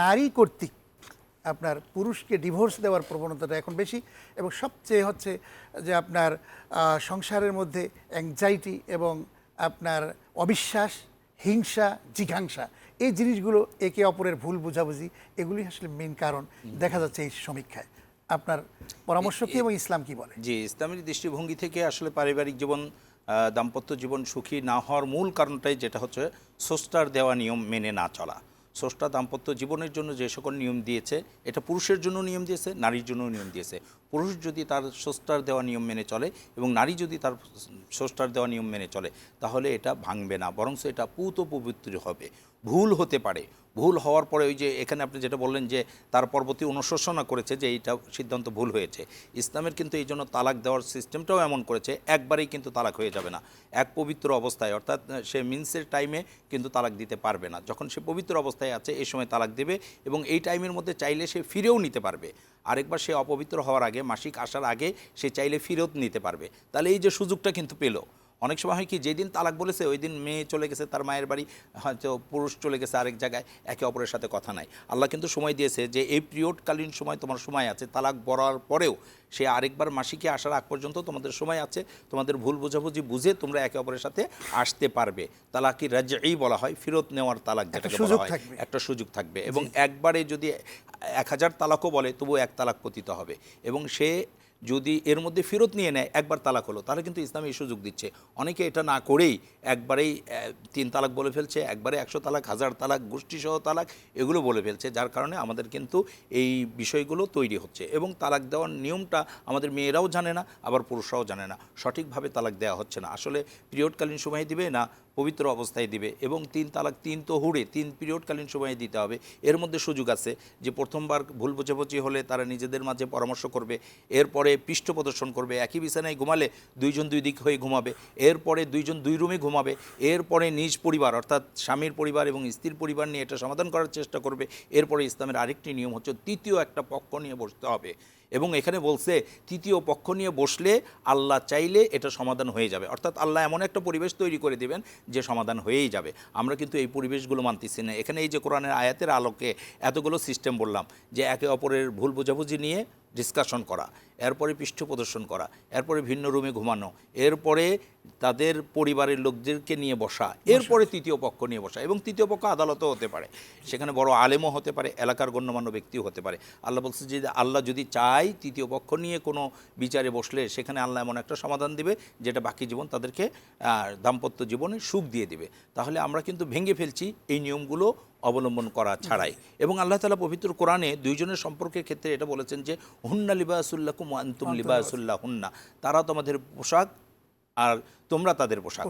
নারী কর্তৃক আপনার পুরুষকে ডিভোর্স দেওয়ার প্রবণতাটা এখন বেশি এবং সবচেয়ে হচ্ছে যে আপনার সংসারের মধ্যে অ্যাংজাইটি এবং আপনার অবিশ্বাস হিংসা জিঘাংসা এই জিনিসগুলো একে অপরের ভুল বোঝাবুঝি এগুলি আসলে মেন কারণ দেখা যাচ্ছে এই সমীক্ষায়। আপনার পরামর্শ কি এবং ইসলাম কি বলে? জি ইসলামের দৃষ্টিভঙ্গি থেকে আসলে পারিবারিক জীবন দাম্পত্য জীবন সুখী না হওয়ার মূল কারণটাই যেটা হচ্ছে স্রষ্টার দেওয়া নিয়ম মেনে না চলা। স্রষ্টা দাম্পত্য জীবনের জন্য যে সকল নিয়ম দিয়েছে, এটা পুরুষের জন্য নিয়ম দিয়েছে, নারীর জন্য নিয়ম দিয়েছে। পুরুষ যদি তার স্রষ্টার দেওয়া নিয়ম মেনে চলে এবং নারী যদি তার স্রষ্টার দেওয়া নিয়ম মেনে চলে, তাহলে এটা ভাঙবে না বরং এটা পুত পবিত্র হবে। ভুল হতে পারে। ভুল হওয়ার পরে ওই যে এখানে আপনি যেটা বললেন যে তার পরবর্তী অনুশোচনা করেছে যে এইটা সিদ্ধান্ত ভুল হয়েছে। ইসলামের কিন্তু এই জন্য তালাক দেওয়ার সিস্টেমটাও এমন করেছে, একবারেই কিন্তু তালাক হয়ে যাবে না। এক পবিত্র অবস্থায়, অর্থাৎ সে মিন্সের টাইমে কিন্তু তালাক দিতে পারবে না। যখন সে পবিত্র অবস্থায় আছে এই সময় তালাক দেবে এবং এই টাইমের মধ্যে চাইলে সে ফিরেও নিতে পারবে। আরেকবার সে অপবিত্র হওয়ার আগে, মাসিক আসার আগে সে চাইলে ফিরত নিতে পারবে। তাহলে এই যে সুযোগটা কিন্তু পেল। অনেক সময় হয় কি যেদিন তালাক বলেছে ওই দিন মেয়ে চলে গেছে তার মায়ের বাড়ি হয়তো পুরুষ চলে গেছে আরেক জায়গায় একে অপরের সাথে কথা নাই। আল্লাহ কিন্তু সময় দিয়েছে যে এই পিরিয়ডকালীন সময় তোমার সময় আছে তালাক বলার পরেও সে আরেকবার মাসিকে আসার আগ পর্যন্ত তোমাদের সময় আছে তোমাদের ভুল বোঝাবুঝি বুঝে তোমরা একে অপরের সাথে আসতে পারবে। তালাকি রাজ্যেই বলা হয় ফেরত নেওয়ার তালাক যেটাকে বলা সুযোগ হয় থাকবে। একটা সুযোগ থাকবে। এবং একবারে যদি এক হাজার তালাকও বলে তবু এক তালাক পতিত হবে। এবং সে যদি এর মধ্যে ফেরত নিয়ে নেয়, একবার তালাক হলো। তাহলে কিন্তু ইসলাম এই সুযোগ দিচ্ছে। অনেকে এটা না করেই একবারেই তিন তালাক বলে ফেলছে, একবারে একশো তালাক, হাজার তালাক, গোষ্ঠীসহ তালাক, এগুলো বলে ফেলছে। যার কারণে আমাদের কিন্তু এই বিষয়গুলো তৈরি হচ্ছে। এবং তালাক দেওয়ার নিয়মটা আমাদের মেয়েরাও জানে না, আবার পুরুষরাও জানে না। সঠিকভাবে তালাক দেওয়া হচ্ছে না। আসলে পিরিয়ডকালীন সময় দিবে না পবিত্র অবস্থায় দিবে এবং তিন তালাক, তিন তো হুড়ে তিন পিরিয়ডকালীন সময়ে দিতে হবে। এর মধ্যে সুযোগ আছে যে প্রথমবার ভুল বোঝাবুঝি হলে তারা নিজেদের মাঝে পরামর্শ করবে, এরপরে পৃষ্ঠ প্রদর্শন করবে, একই বিছানায় ঘুমালে দুইজন দুই দিক হয়ে ঘুমাবে, এরপরে দুইজন দুই রুমে ঘুমাবে, এরপরে নিজ পরিবার অর্থাৎ স্বামীর পরিবার এবং স্ত্রীর পরিবার নিয়ে এটা সমাধান করার চেষ্টা করবে। এরপরে ইসলামের আরেকটি নিয়ম হচ্ছে তৃতীয় একটা পক্ষ নিয়ে বসতে হবে এবং এখানে বলছে তৃতীয় পক্ষ নিয়ে বসলে আল্লাহ চাইলে এটা সমাধান হয়ে যাবে। অর্থাৎ আল্লাহ এমন একটা পরিবেশ তৈরি করে দেবেন যে সমাধান হয়েই যাবে। আমরা কিন্তু এই পরিবেশগুলো মানতেছি না। এখানে এই যে কোরআনের আয়াতের আলোকে এতগুলো সিস্টেম বললাম যে একে অপরের ভুল বোঝাবুঝি নিয়ে ডিসকাশন করা এরপরে পৃষ্ঠ প্রদর্শন করা এরপরে ভিন্ন রুমে ঘুমানো এরপরে তাদের পরিবারের লোকদেরকে নিয়ে বসা এরপরে তৃতীয় পক্ষ নিয়ে বসা এবং তৃতীয় পক্ষ আদালতও হতে পারে। সেখানে বড় আলেমও হতে পারে এলাকার গণ্যমান্য ব্যক্তিও হতে পারে। আল্লাহ বলছে যে আল্লাহ যদি চায় তৃতীয় পক্ষ নিয়ে কোনো বিচারে বসলে সেখানে আল্লাহ এমন একটা সমাধান দিবে যেটা বাকি জীবন তাদেরকে দাম্পত্য জীবনে সুখ দিয়ে দিবে। তাহলে আমরা কিন্তু ভেঙে ফেলছি এই নিয়মগুলো অবলম্বন করা ছাড়াই। এবং আল্লাহ তালা পবিত্র কোরআনে দুইজনের সম্পর্কের ক্ষেত্রে এটা বলেছেন যে হুন্না লিবাসুল্লাহ কুম আন্তুম লিবাসুল্লাহ হুন্না তারা তোমাদের পোশাক আর তোমরা তাদের পোশাক।